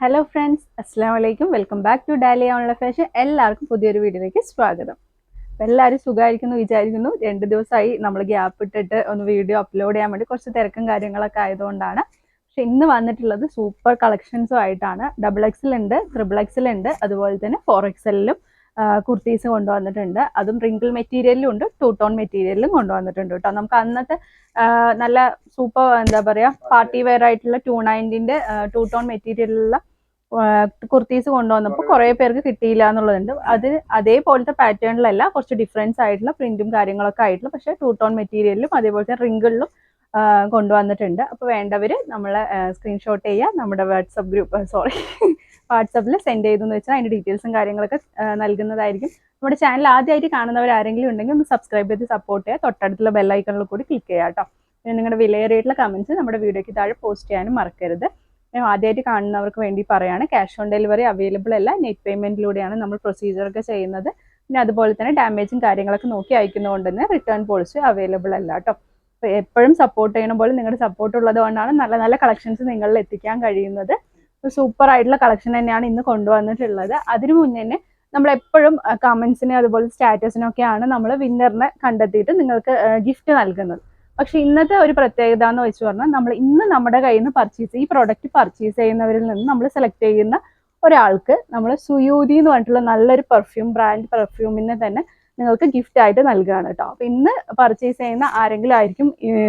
Hello friends അസ്സാം വലൈക്കും welcome back to Dolly online fashion എല്ലാവർക്കും പുതിയൊരു വീഡിയോയിലേക്ക് സ്വാഗതം. അപ്പം എല്ലാവരും സുഖമായിരിക്കുന്നു വിചാരിക്കുന്നു. രണ്ട് ദിവസമായി നമ്മൾ ഗ്യാപ്പ് ഇട്ടിട്ട് ഒന്ന് വീഡിയോ അപ്ലോഡ് ചെയ്യാൻ വേണ്ടി കുറച്ച് തിരക്കും കാര്യങ്ങളൊക്കെ ആയതുകൊണ്ടാണ്. പക്ഷെ ഇന്ന് വന്നിട്ടുള്ളത് സൂപ്പർ കളക്ഷൻസും ആയിട്ടാണ്. ഡബിൾ എക്സിലുണ്ട് ത്രിബിൾ എക്സിലുണ്ട് അതുപോലെ തന്നെ ഫോർ എക്സലിലും കുർത്തീസ് കൊണ്ടുവന്നിട്ടുണ്ട്. അതും റിങ്കിൾ മെറ്റീരിയലിലും ഉണ്ട് ടൂ ടോൺ മെറ്റീരിയലിലും കൊണ്ടുവന്നിട്ടുണ്ട് കേട്ടോ. നമുക്ക് അന്നത്തെ നല്ല സൂപ്പർ എന്താ പറയാ പാർട്ടി വെയർ ആയിട്ടുള്ള ടു നയന്റിന്റെ ടൂ ടോൺ മെറ്റീരിയലിലുള്ള കുർത്തീസ് കൊണ്ടുവന്നപ്പോൾ കുറേ പേർക്ക് കിട്ടിയില്ല എന്നുള്ളതുണ്ട്. അത് അതേപോലത്തെ പാറ്റേണിലല്ല കുറച്ച് ഡിഫറൻസ് ആയിട്ടുള്ള പ്രിന്റും കാര്യങ്ങളൊക്കെ ആയിട്ടുള്ള പക്ഷേ ടൂ ടോൺ മെറ്റീരിയലിലും അതേപോലത്തെ റിങ്കിളിലും കൊണ്ടുവന്നിട്ടുണ്ട്. അപ്പോൾ വേണ്ടവർ നമ്മളെ സ്ക്രീൻഷോട്ട് ചെയ്യുക നമ്മുടെ വാട്സപ്പ് ഗ്രൂപ്പ് സോറി വാട്സപ്പിൽ സെൻഡ് ചെയ്തെന്ന് വെച്ചാൽ അതിന്റെ ഡീറ്റെയിൽസും കാര്യങ്ങളൊക്കെ നൽകുന്നതായിരിക്കും. നമ്മുടെ ചാനൽ ആദ്യമായിട്ട് കാണുന്നവർ ആരെങ്കിലും ഉണ്ടെങ്കിൽ ഒന്ന് സബ്സ്ക്രൈബ് ചെയ്ത് സപ്പോർട്ട് ചെയ്യുക. തൊട്ടടുത്തുള്ള ബെല്ലൈക്കണിൽ കൂടി ക്ലിക്ക് ചെയ്യുക കേട്ടോ. പിന്നെ നിങ്ങളുടെ വിലയേറിയിട്ടുള്ള കമൻസ് നമ്മുടെ വീഡിയോയ്ക്ക് താഴെ പോസ്റ്റ് ചെയ്യാനും മറക്കരുത്. ആദ്യമായിട്ട് കാണുന്നവർക്ക് വേണ്ടി പറയാണ് ക്യാഷ് ഓൺ ഡെലിവറി അവൈലബിൾ അല്ല നെറ്റ് പേയ്മെന്റിലൂടെയാണ് നമ്മൾ പ്രൊസീജിയർ ഒക്കെ ചെയ്യുന്നത്. പിന്നെ അതുപോലെ തന്നെ ഡാമേജും കാര്യങ്ങളൊക്കെ നോക്കി അയക്കുന്നതുകൊണ്ട് തന്നെ റിട്ടേൺ പോളിസി അവൈലബിൾ അല്ല കേട്ടോ. എപ്പോഴും സപ്പോർട്ട് ചെയ്യണ പോലെ നിങ്ങളുടെ സപ്പോർട്ട് ഉള്ളത് കൊണ്ടാണ് നല്ല നല്ല കളക്ഷൻസ് നിങ്ങളിൽ എത്തിക്കാൻ കഴിയുന്നത്. സൂപ്പർ ആയിട്ടുള്ള കളക്ഷൻ തന്നെയാണ് ഇന്ന് കൊണ്ടുവന്നിട്ടുള്ളത്. അതിനു മുന്നേ തന്നെ നമ്മൾ എപ്പോഴും കമന്റ്സിന് അതുപോലെ സ്റ്റാറ്റസിനൊക്കെയാണ് നമ്മൾ വിന്നറിനെ കണ്ടെത്തിയിട്ട് നിങ്ങൾക്ക് ഗിഫ്റ്റ് നൽകുന്നത്. പക്ഷെ ഇന്നത്തെ ഒരു പ്രത്യേകത എന്ന് വെച്ച് പറഞ്ഞാൽ നമ്മൾ ഇന്ന് നമ്മുടെ കയ്യിൽ നിന്ന് പർച്ചേസ് ഈ പ്രോഡക്റ്റ് പർച്ചേസ് ചെയ്യുന്നവരിൽ നിന്ന് നമ്മൾ സെലക്ട് ചെയ്യുന്ന ഒരാൾക്ക് നമ്മൾ സുയൂതി എന്ന് പറഞ്ഞിട്ടുള്ള നല്ലൊരു പെർഫ്യൂം ബ്രാൻഡ് പെർഫ്യൂമിനെ തന്നെ നിങ്ങൾക്ക് ഗിഫ്റ്റ് ആയിട്ട് നൽകുകയാണ് കേട്ടോ. അപ്പൊ ഇന്ന് പർച്ചേസ് ചെയ്യുന്ന ആരെങ്കിലും ആയിരിക്കും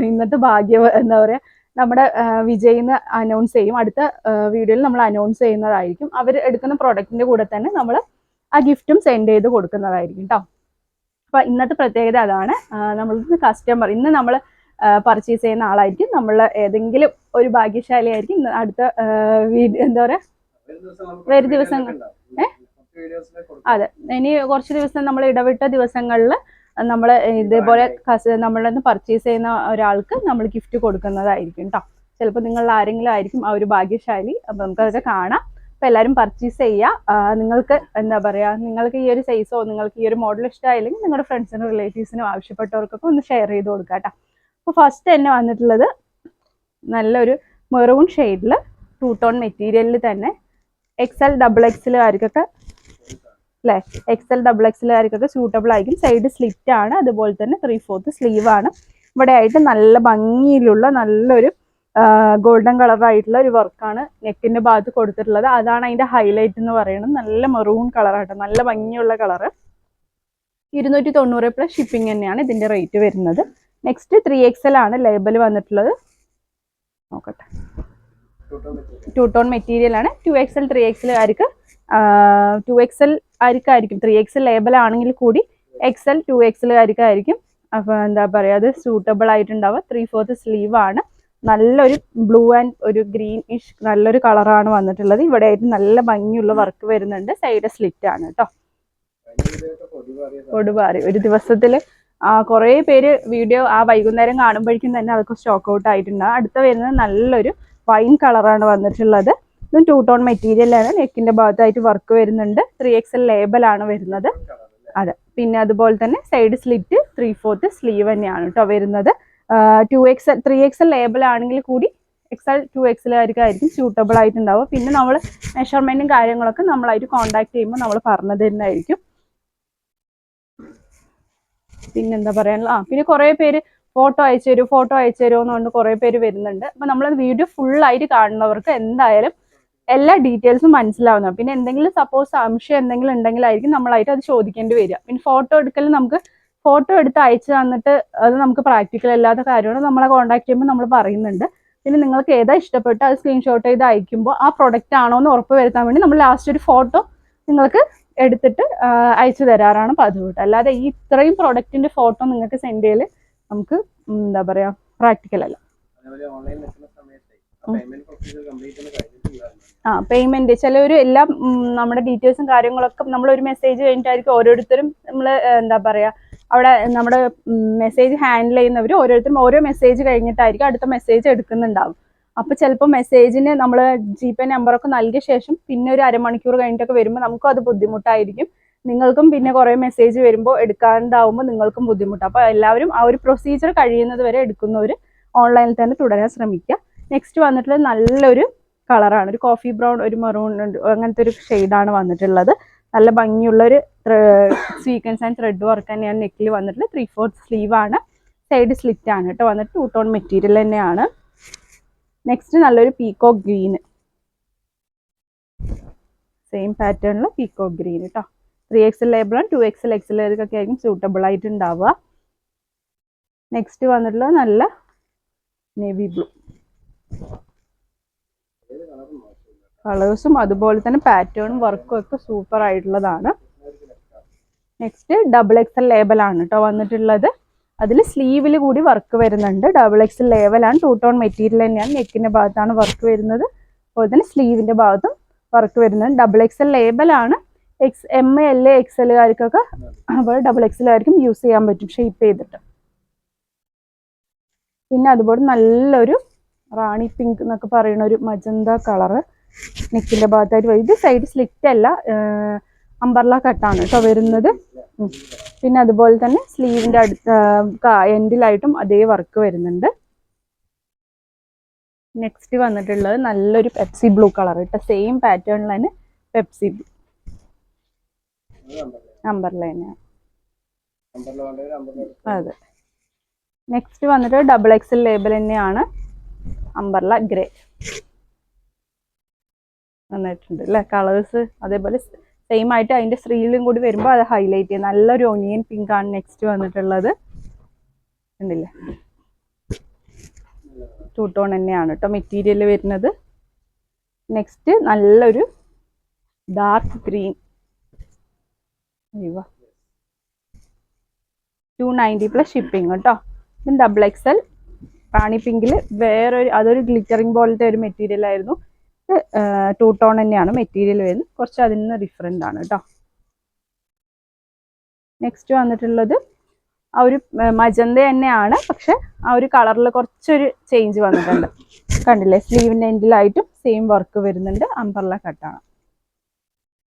ഇന്നത്തെ ഭാഗ്യ എന്താ പറയാ നമ്മുടെ വിജയിന്ന് അനൗൺസ് ചെയ്യും. അടുത്ത വീഡിയോയിൽ നമ്മൾ അനൗൺസ് ചെയ്യുന്നതായിരിക്കും. അവർ എടുക്കുന്ന പ്രോഡക്റ്റിന്റെ കൂടെ തന്നെ നമ്മൾ ആ ഗിഫ്റ്റും സെൻഡ് ചെയ്ത് കൊടുക്കുന്നതായിരിക്കും കേട്ടോ അപ്പൊ ഇന്നത്തെ പ്രത്യേകത അതാണ്. നമ്മൾ കസ്റ്റമർ ഇന്ന് നമ്മൾ പർച്ചേസ് ചെയ്യുന്ന ആളായിരിക്കും. നമ്മൾ ഏതെങ്കിലും ഒരു ഭാഗ്യശാലി ആയിരിക്കും അടുത്ത വീഡിയോ എന്താ പറയാ? വരും ദിവസങ്ങൾ. ഏ? അതെ. ഇനി കുറച്ച് ദിവസം നമ്മൾ ഇടവിട്ട ദിവസങ്ങളിൽ നമ്മൾ ഇതേപോലെ നമ്മളിൽ നിന്ന് പർച്ചേസ് ചെയ്യുന്ന ഒരാൾക്ക് നമ്മൾ ഗിഫ്റ്റ് കൊടുക്കുന്നതായിരിക്കും കേട്ടോ ചിലപ്പോൾ നിങ്ങൾ ആരെങ്കിലും ആയിരിക്കും ആ ഒരു ഭാഗ്യശാലി. അപ്പോൾ നമുക്കതൊക്കെ കാണാം. അപ്പോൾ എല്ലാവരും പർച്ചേസ് ചെയ്യുക നിങ്ങൾക്ക് എന്താ പറയാ നിങ്ങൾക്ക് ഈ ഒരു സൈസോ നിങ്ങൾക്ക് ഈ ഒരു മോഡൽ ഇഷ്ടമായില്ലെങ്കിൽ നിങ്ങളുടെ ഫ്രണ്ട്സിനും റിലേറ്റീവ്സിനും ആവശ്യപ്പെട്ടവർക്കൊക്കെ ഒന്ന് ഷെയർ ചെയ്ത് കൊടുക്കുക കേട്ടോ അപ്പോൾ ഫസ്റ്റ് തന്നെ വന്നിട്ടുള്ളത് നല്ലൊരു മെറൂൺ ഷെയ്ഡിൽ ടൂ ടോൺ മെറ്റീരിയലിൽ തന്നെ എക്സ് എൽ ഡബിൾ എക്സലുകാർക്കൊക്കെ അല്ലേ എക്സൽ ഡബിൾ എക്സലുകാർക്കൊക്കെ സൂട്ടബിൾ ആയിരിക്കും. സൈഡ് സ്ലിറ്റ് ആണ്. അതുപോലെ തന്നെ ത്രീ ഫോർത്ത് സ്ലീവ് ആണ്. ഇവിടെ ആയിട്ട് നല്ല ഭംഗിയിലുള്ള നല്ലൊരു ഗോൾഡൻ കളറായിട്ടുള്ള ഒരു വർക്കാണ് നെക്കിന്റെ ഭാഗത്ത് കൊടുത്തിട്ടുള്ളത്. അതാണ് അതിന്റെ ഹൈലൈറ്റ് എന്ന് പറയുന്നത് നല്ല മെറൂൺ കളറാട്ടോ നല്ല ഭംഗിയുള്ള കളറ് ഇരുന്നൂറ്റി തൊണ്ണൂറ് പ്ലസ് ഷിപ്പിംഗ് തന്നെയാണ് ഇതിന്റെ റേറ്റ് വരുന്നത്. നെക്സ്റ്റ് ത്രീ എക്സൽ ആണ് ലേബൽ വന്നിട്ടുള്ളത്. നോക്കട്ടെ. ടു ടോൺ മെറ്റീരിയൽ ആണ്. ടു എക്സൽ ത്രീ എക്സൽ ആർക്ക് ടു എക്സൽ ആർക്കായിരിക്കും ത്രീ എക്സ് ലേബൽ ആണെങ്കിൽ കൂടി എൽ ടു എക്സൽ ആർക്കായിരിക്കും അപ്പോൾ എന്താ പറയുക അത് സൂട്ടബിൾ ആയിട്ടുണ്ടാവുക. ത്രീ ഫോർത്ത് സ്ലീവ് ആണ്. നല്ലൊരു ബ്ലൂ ആൻഡ് ഒരു ഗ്രീൻ ഇഷ് നല്ലൊരു കളറാണ് വന്നിട്ടുള്ളത്. ഇവിടെ ആയിട്ട് നല്ല ഭംഗിയുള്ള വർക്ക് വരുന്നുണ്ട്. സൈഡ് സ്ലിറ്റ് ആണ് കേട്ടോ കൊടുപാറി ഒരു ദിവസത്തിൽ കുറേ പേര് വീഡിയോ ആ വൈകുന്നേരം കാണുമ്പോഴേക്കും തന്നെ അതൊക്കെ സ്റ്റോക്ക് ഔട്ട് ആയിട്ടുണ്ടാവും. അടുത്ത വരുന്നത് നല്ലൊരു വൈൻ കളറാണ് വന്നിട്ടുള്ളത്. ഇതും ടൂ ടോൺ മെറ്റീരിയലാണ് നെക്കിന്റെ ഭാഗത്തായിട്ട് വർക്ക് വരുന്നുണ്ട്. ത്രീ എക്സൽ ലേബലാണ് വരുന്നത്. അതെ. പിന്നെ അതുപോലെ തന്നെ side slit three fourth sleeve തന്നെയാണ് കേട്ടോ വരുന്നത്. Two XL three XL label ആണെങ്കിൽ കൂടി എക്സൽ ടു എക്സലുകാർക്കായിരിക്കും സ്യൂട്ടബിൾ ആയിട്ടുണ്ടാവുക. പിന്നെ നമ്മൾ മെഷർമെന്റും കാര്യങ്ങളൊക്കെ നമ്മളായിട്ട് കോൺടാക്ട് ചെയ്യുമ്പോൾ നമ്മൾ പറഞ്ഞു തരുന്നതായിരിക്കും പിന്നെന്താ പറയാനുള്ള ആ പിന്നെ കുറേ പേര് ഫോട്ടോ അയച്ചു തരുമോ ഫോട്ടോ അയച്ചു തരുമോ എന്നുകൊണ്ട് കുറെ പേര് വരുന്നുണ്ട്. അപ്പൊ നമ്മൾ വീഡിയോ ഫുൾ ആയിട്ട് കാണുന്നവർക്ക് എന്തായാലും എല്ലാ ഡീറ്റെയിൽസും മനസ്സിലാവുന്നത് പിന്നെ എന്തെങ്കിലും സപ്പോസ് സംശയം എന്തെങ്കിലും ഉണ്ടെങ്കിലായിരിക്കും നമ്മളായിട്ട് അത് ചോദിക്കേണ്ടി വരിക. പിന്നെ ഫോട്ടോ എടുക്കൽ നമുക്ക് ഫോട്ടോ എടുത്ത് അയച്ചു തന്നിട്ട് അത് നമുക്ക് പ്രാക്ടിക്കൽ അല്ലാത്ത കാര്യമാണ്. നമ്മളെ കോൺടാക്ട് ചെയ്യുമ്പോൾ നമ്മൾ പറയുന്നുണ്ട്. പിന്നെ നിങ്ങൾക്ക് ഏതാ ഇഷ്ടപ്പെട്ട് അത് സ്ക്രീൻഷോട്ട് ചെയ്ത് അയക്കുമ്പോൾ ആ പ്രൊഡക്റ്റ് ആണോ എന്ന് ഉറപ്പ് വരുത്താൻ വേണ്ടി നമ്മൾ ലാസ്റ്റ് ഒരു ഫോട്ടോ നിങ്ങൾക്ക് എടുത്തിട്ട് അയച്ചു തരാറാണ് പതിവ് അല്ലാതെ ഈ ഇത്രയും പ്രൊഡക്റ്റിന്റെ ഫോട്ടോ നിങ്ങൾക്ക് സെൻഡ് ചെയ്യൽ നമുക്ക് എന്താ പറയാ പ്രാക്ടിക്കൽ അല്ല. ആ പേയ്മെന്റ് ചിലവർ എല്ലാം നമ്മുടെ ഡീറ്റെയിൽസും കാര്യങ്ങളൊക്കെ നമ്മൾ ഒരു മെസ്സേജ് കഴിഞ്ഞിട്ടായിരിക്കും ഓരോരുത്തരും നമ്മൾ എന്താ പറയാ അവിടെ നമ്മുടെ മെസ്സേജ് ഹാൻഡിൽ ചെയ്യുന്നവർ ഓരോരുത്തരും ഓരോ മെസ്സേജ് കഴിഞ്ഞിട്ടായിരിക്കും അടുത്ത മെസ്സേജ് എടുക്കുന്നുണ്ടാവും. അപ്പൊ ചിലപ്പോൾ മെസ്സേജിന് നമ്മൾ ജി പേ നമ്പറൊക്കെ നൽകിയ ശേഷം പിന്നെ ഒരു അരമണിക്കൂർ കഴിഞ്ഞിട്ടൊക്കെ വരുമ്പോൾ നമുക്കും അത് ബുദ്ധിമുട്ടായിരിക്കും. നിങ്ങൾക്കും പിന്നെ കുറേ മെസ്സേജ് വരുമ്പോൾ എടുക്കാണ്ടാവുമ്പോൾ നിങ്ങൾക്കും ബുദ്ധിമുട്ട്. അപ്പോൾ എല്ലാവരും ആ ഒരു പ്രൊസീജിയർ കഴിയുന്നത് വരെ എടുക്കുന്നവർ ഓൺലൈനിൽ തന്നെ തുടരാൻ ശ്രമിക്കുക. നെക്സ്റ്റ് വന്നിട്ടുള്ള നല്ലൊരു കളറാണ്. ഒരു കോഫി ബ്രൗൺ ഒരു മെറൂൺ അങ്ങനത്തെ ഒരു ഷെയ്ഡാണ് വന്നിട്ടുള്ളത്. നല്ല ഭംഗിയുള്ള ഒരു സീക്വൻസ് ആൻഡ് ത്രെഡ് വർക്ക് തന്നെയാണ് നെക്കിൽ വന്നിട്ടുള്ളത് ത്രീ ഫോർത്ത് സ്ലീവ് ആണ്. സൈഡ് സ്ലിറ്റ് ആണ് കേട്ടോ. വന്നിട്ട് ടൂ ടോൺ മെറ്റീരിയൽ തന്നെയാണ്. നെക്സ്റ്റ് നല്ലൊരു പീക്കോ ഗ്രീൻ സെയിം പാറ്റേണിൽ പീക്കോ ഗ്രീൻ കേട്ടോ ത്രീ എക്സൽ ലേബിളും ടു എക്സൽ എക്സലുകാർക്കൊക്കെ ആയിരിക്കും സൂട്ടബിൾ ആയിട്ട് ഉണ്ടാവുക. നെക്സ്റ്റ് വന്നിട്ടുള്ളത് നല്ല നേവി ബ്ലൂ കളേഴ്സും അതുപോലെ തന്നെ പാറ്റേണും വർക്കും ഒക്കെ സൂപ്പർ ആയിട്ടുള്ളതാണ്. നെക്സ്റ്റ് ഡബിൾ എക്സൽ ലേബലാണ് കേട്ടോ വന്നിട്ടുള്ളത്. അതിൽ സ്ലീവിൽ കൂടി വർക്ക് വരുന്നുണ്ട്. ഡബിൾ എക്സൽ ലേബലാണ് ടൂ ടോൺ മെറ്റീരിയൽ തന്നെയാണ്. നെക്കിന്റെ ഭാഗത്താണ് വർക്ക് വരുന്നത്. അതുപോലെ തന്നെ സ്ലീവിന്റെ ഭാഗത്തും വർക്ക് വരുന്നത്. ഡബിൾ എക്സൽ ലേബലാണ് എക്സ് എം എൽ എക്സലുകാർക്കൊക്കെ അതുപോലെ ഡബിൾ എക്സലുകാർക്കും യൂസ് ചെയ്യാൻ പറ്റും ഷെയ്പ്പ് ചെയ്തിട്ട്. പിന്നെ അതുപോലെ നല്ലൊരു റാണി പിങ്ക് എന്നൊക്കെ പറയുന്ന ഒരു മജന്ത കളറ് നെക്കിന്റെ ഭാഗത്തായിട്ട് വരും. ഇത് സൈഡ് സ്ലിറ്റ് അല്ല അമ്പർല കട്ടാണ് കേട്ടോ വരുന്നത്. പിന്നെ അതുപോലെ തന്നെ സ്ലീവിന്റെ അടുത്ത എൻഡിലായിട്ടും അതേ വർക്ക് വരുന്നുണ്ട്. നെക്സ്റ്റ് വന്നിട്ടുള്ളത് നല്ലൊരു പെപ്സി ബ്ലൂ കളർ കേട്ടോ സെയിം പാറ്റേണിൽ തന്നെ പെപ്സി ബ്ലൂ അമ്പർല തന്നെയാണ്. അതെ. നെക്സ്റ്റ് വന്നിട്ട് ഡബിൾ എക്സൽ ലേബൽ തന്നെയാണ്. അമ്പർല ഗ്രേ വന്നിട്ടുണ്ട് അല്ലേ? കളേഴ്സ് അതേപോലെ സെയിം ആയിട്ട് അതിന്റെ സ്ത്രീയിലും കൂടി വരുമ്പോൾ അത് ഹൈലൈറ്റ് ചെയ്യും. നല്ലൊരു ഒനിയൻ പിങ്ക് ആണ് നെക്സ്റ്റ് വന്നിട്ടുള്ളത്. ഉണ്ടല്ലേ ടൂ ടോൺ തന്നെയാണ് കേട്ടോ മെറ്റീരിയൽ വരുന്നത്. നെക്സ്റ്റ് നല്ലൊരു dark green two ninety plus shipping കേട്ടോ ഡബിൾ എക്സൽ റാണി പിങ്കിൽ വേറൊരു അതൊരു ഗ്ലിറ്ററിങ് പോലത്തെ ഒരു മെറ്റീരിയൽ ആയിരുന്നു. ടൂ ടോൺ തന്നെയാണ് മെറ്റീരിയൽ വരുന്നത്. കുറച്ച് അതിൽ നിന്ന് ഡിഫറെന്റ് ആണ് കേട്ടോ നെക്സ്റ്റ് വന്നിട്ടുള്ളത് ആ ഒരു മജന്ത തന്നെയാണ്. പക്ഷെ ആ ഒരു കളറിൽ കുറച്ചൊരു ചേഞ്ച് വന്നിട്ടുണ്ട്. കണ്ടില്ലേ? സ്ലീവിന്റെ എൻഡിലായിട്ടും സെയിം വർക്ക് വരുന്നുണ്ട്. അമ്പർല കട്ടാണ്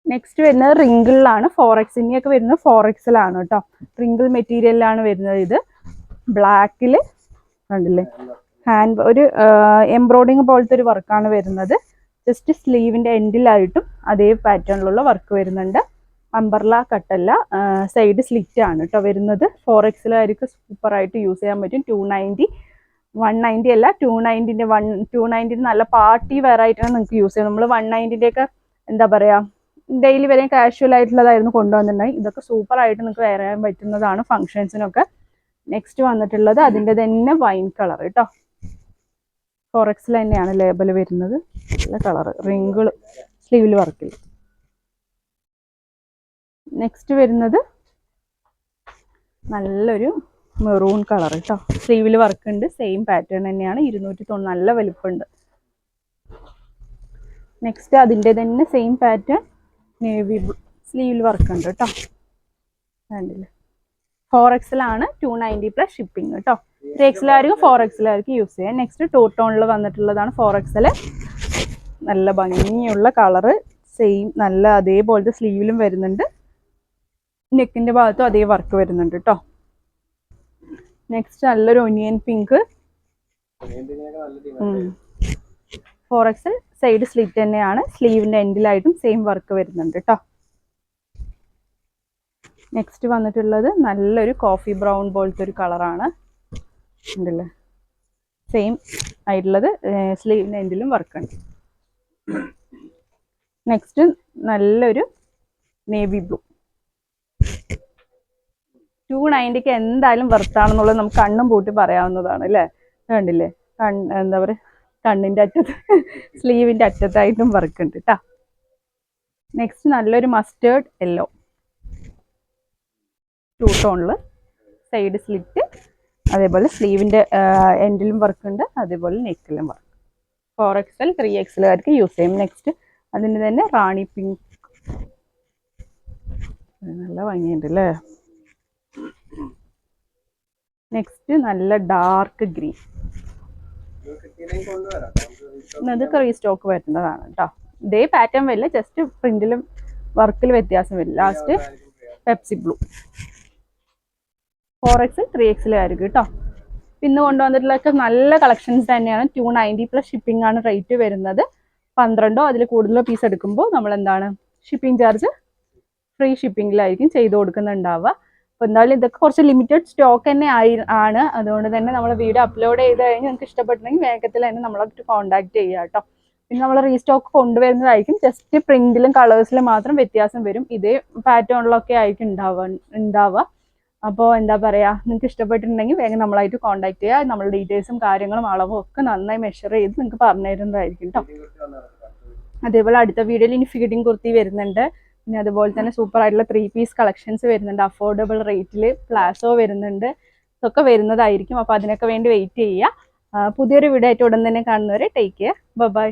നെക്സ്റ്റ് വരുന്നത് റിങ്കിളിലാണ് ഫോറക്സിന്റെ ഇനിയൊക്കെ വരുന്നത് ഫോറക്സിലാണ് കേട്ടോ റിങ്കിൾ മെറ്റീരിയലിലാണ് വരുന്നത് ഇത്. ബ്ലാക്കിൽ കണ്ടില്ലേ? ഹാൻഡ് ഒരു എംബ്രോയിഡിങ് പോലത്തെ ഒരു വർക്കാണ് വരുന്നത്. ജസ്റ്റ് സ്ലീവിന്റെ എൻഡിലായിട്ടും അതേ പാറ്റേണിലുള്ള വർക്ക് വരുന്നുണ്ട്. അമ്പർല കട്ടല്ല സൈഡ് സ്ലിറ്റ് ആണ് കേട്ടോ വരുന്നത്. ഫോർ എക്സിലായിരിക്കും സൂപ്പറായിട്ട് യൂസ് ചെയ്യാൻ പറ്റും. ടു നയന്റി വൺ നയന്റി അല്ല ടു നയന്റിന്റെ വൺ ടു നയന്റിന്റെ നല്ല പാർട്ടി വെയർ ആയിട്ടാണ് നിങ്ങൾക്ക് യൂസ് ചെയ്യുന്നത് നമ്മൾ വൺ നയന്റിന്റെ ഒക്കെ എന്താ പറയുക ഡെയിലി വരെ കാഷ്വൽ ആയിട്ടുള്ളതായിരുന്നു കൊണ്ടുവന്നിട്ടുണ്ടെങ്കിൽ ഇതൊക്കെ സൂപ്പർ ആയിട്ട് നിങ്ങൾക്ക് വെയർ ചെയ്യാൻ പറ്റുന്നതാണ് ഫംഗ്ഷൻസിനൊക്കെ നെക്സ്റ്റ് വന്നിട്ടുള്ളത് അതിന്റെ തന്നെ വൈൻ കളർ കേട്ടോ ഫോറക്സിൽ തന്നെയാണ് ലേബൽ വരുന്നത്. നല്ല കളർ റിങ്കിൾ സ്ലീവിൽ വർക്കിൽ നെക്സ്റ്റ് വരുന്നത് നല്ലൊരു മെറൂൺ കളർ കേട്ടോ സ്ലീവിൽ വർക്ക് ഉണ്ട് സെയിം പാറ്റേൺ തന്നെയാണ്. ഇരുന്നൂറ്റി തൊണ്ണൂറ് നല്ല വലിപ്പമുണ്ട് നെക്സ്റ്റ് അതിന്റെ തന്നെ സെയിം പാറ്റേൺ നേവി സ്ലീവിൽ വർക്ക് ഉണ്ട് കേട്ടോ കണ്ടില്ലേ? ഫോർ എക്സിലാണ് ടു നയന്റി പ്ലസ് ഷിപ്പിംഗ് കേട്ടോ ത്രീ എക്സിലായിരിക്കും ഫോർ എക്സിലായിരിക്കും യൂസ് ചെയ്യാം നെക്സ്റ്റ് ടൂ ടോണിൽ വന്നിട്ടുള്ളതാണ് ഫോർ എക്സിൽ നല്ല ഭംഗിയുള്ള കളറ് സെയിം നല്ല അതേപോലത്തെ സ്ലീവിലും വരുന്നുണ്ട്. നെക്കിന്റെ ഭാഗത്തും അതേ വർക്ക് വരുന്നുണ്ട് കേട്ടോ നെക്സ്റ്റ് നല്ലൊരു onion pink four XL side slit തന്നെയാണ്. സ്ലീവിന്റെ എൻഡിലായിട്ടും സെയിം വർക്ക് വരുന്നുണ്ട് കേട്ടോ നെക്സ്റ്റ് വന്നിട്ടുള്ളത് നല്ലൊരു കോഫി ബ്രൗൺ പോലത്തെ ഒരു കളറാണ് ഉണ്ടല്ലേ? സെയിം ആയിട്ടുള്ളത് സ്ലീവിന്റെ എൻഡിലും വർക്ക് ഉണ്ട് നെക്സ്റ്റ് നല്ലൊരു നേവി ബ്ലൂ ടു നയന്റിക്ക് എന്തായാലും വർത്താണെന്നുള്ളത് നമുക്ക് കണ്ണും പൂട്ടി പറയാവുന്നതാണ് അല്ലേ? കണ്ടില്ലേ? കണ് എന്താ പറയുക കണ്ണിന്റെ അറ്റത്ത് സ്ലീവിന്റെ അറ്റത്തായിട്ടും വർക്ക് ഉണ്ട് കേട്ടോ നെക്സ്റ്റ് നല്ലൊരു മസ്റ്റേർഡ് യെല്ലോ ടൂ ടോണിൽ സൈഡ് സ്ലിറ്റ് അതേപോലെ സ്ലീവിന്റെ എൻഡിലും വർക്ക് ഉണ്ട് അതേപോലെ നെക്കിലും വർക്ക്. ഫോർ എക്സൽ ത്രീ എക്സലുകാർക്ക് യൂസ് ചെയ്യും. നെക്സ്റ്റ് അതിന് തന്നെ റാണി പിങ്ക് നല്ല ഭംഗിയുണ്ട് അല്ലേ നെക്സ്റ്റ് നല്ല ഡാർക്ക് ഗ്രീൻ ഇതൊക്കെ റീസ്റ്റോക്ക് വരുന്നതാണ് കേട്ടോ ഇതേ പാറ്റേൺ വരില്ല ജസ്റ്റ് പ്രിന്റിലും വർക്കിൽ വ്യത്യാസം വരില്ല. Last Pepsi blue four X three എക്സിലായിരിക്കും കേട്ടോ ഇന്ന് കൊണ്ടുവന്നിട്ടുള്ളതൊക്കെ നല്ല കളക്ഷൻസ് തന്നെയാണ്. ടു നയന്റി പ്ലസ് ഷിപ്പിംഗ് ആണ് റേറ്റ് വരുന്നത്. പന്ത്രണ്ടോ അതിൽ കൂടുതലോ പീസ് എടുക്കുമ്പോൾ നമ്മൾ എന്താണ് ഷിപ്പിംഗ് ചാർജ് ഫ്രീ ഷിപ്പിങ്ങിലായിരിക്കും ചെയ്ത് കൊടുക്കുന്നുണ്ടാവുക. അപ്പോൾ എന്തായാലും ഇതൊക്കെ കുറച്ച് ലിമിറ്റഡ് സ്റ്റോക്ക് തന്നെ ആയി ആണ്. അതുകൊണ്ട് തന്നെ നമ്മൾ വീഡിയോ അപ്ലോഡ് ചെയ്ത് കഴിഞ്ഞ് നിങ്ങൾക്ക് ഇഷ്ടപ്പെട്ടെങ്കിൽ വേഗത്തിൽ തന്നെ നമ്മളായിട്ട് കോൺടാക്ട് ചെയ്യുക കേട്ടോ പിന്നെ നമ്മൾ റീസ്റ്റോക്ക് കൊണ്ടുവരുന്നതായിരിക്കും. ജസ്റ്റ് പ്രിന്റിലും കളേഴ്സിലും മാത്രം വ്യത്യാസം വരും. ഇതേ പാറ്റേണിലൊക്കെ ആയിരിക്കും ഉണ്ടാവുക ഉണ്ടാവുക. അപ്പോൾ എന്താ പറയുക നിങ്ങൾക്ക് ഇഷ്ടപ്പെട്ടിട്ടുണ്ടെങ്കിൽ വേഗം നമ്മളായിട്ട് കോൺടാക്ട് ചെയ്യുക നമ്മുടെ ഡീറ്റെയിൽസും കാര്യങ്ങളും അളവും ഒക്കെ നന്നായി മെഷർ ചെയ്ത് നിങ്ങൾക്ക് പറഞ്ഞു തരുന്നതായിരിക്കും കേട്ടോ അതേപോലെ അടുത്ത വീഡിയോയിൽ ഇനി ഫീഡിങ് കുർത്തി വരുന്നുണ്ട്. പിന്നെ അതുപോലെ തന്നെ സൂപ്പർ ആയിട്ടുള്ള ത്രീ പീസ് കളക്ഷൻസ് വരുന്നുണ്ട്. അഫോർഡബിൾ റേറ്റിൽ പ്ലാസോ വരുന്നുണ്ട്. ഇതൊക്കെ വരുന്നതായിരിക്കും. അപ്പോൾ അതിനൊക്കെ വേണ്ടി വെയിറ്റ് ചെയ്യുക പുതിയൊരു വീഡിയോ ആയിട്ട് ഉടൻ തന്നെ കാണുന്നവരെ ടേക്ക് കെയർ ബൈ